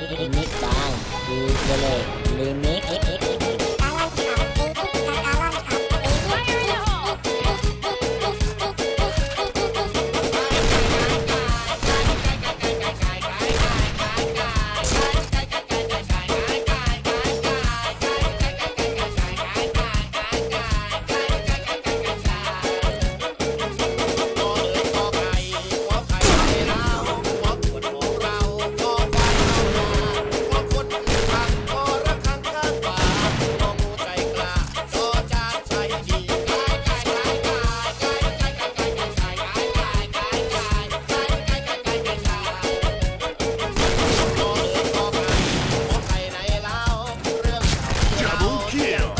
ลิมิตบายดีเจเลลิมิต kill.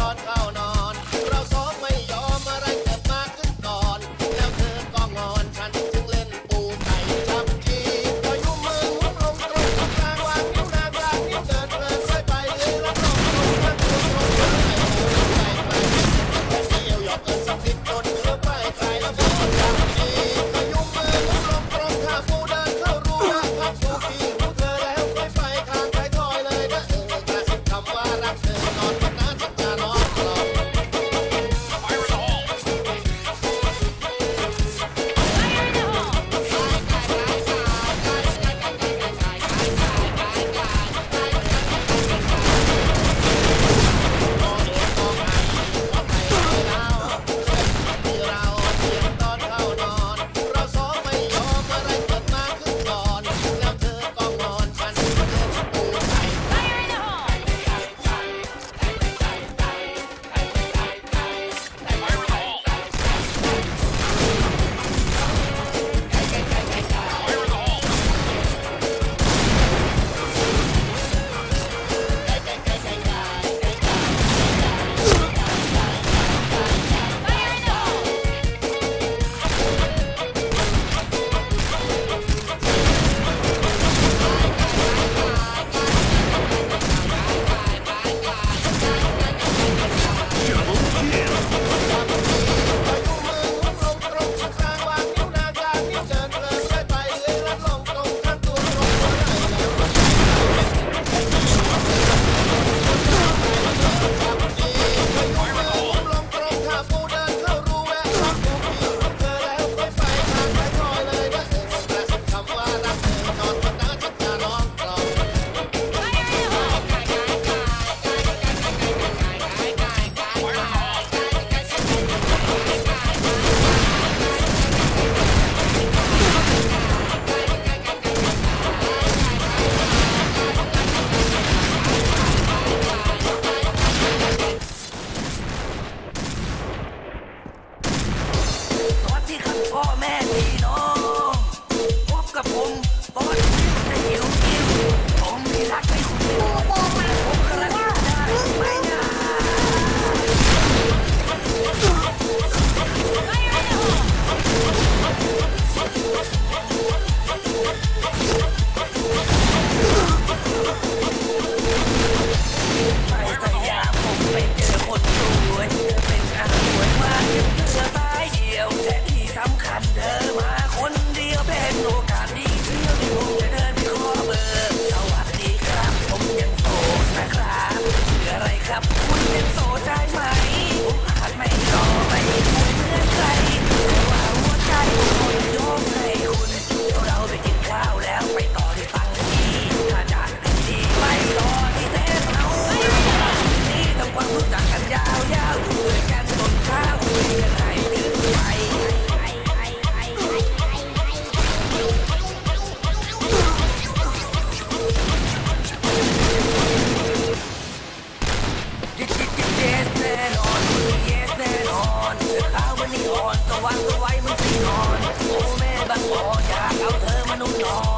วางเอาไว้มันใช่นอนกูแม่บังบออยากเอาเธอมานุ่นนอน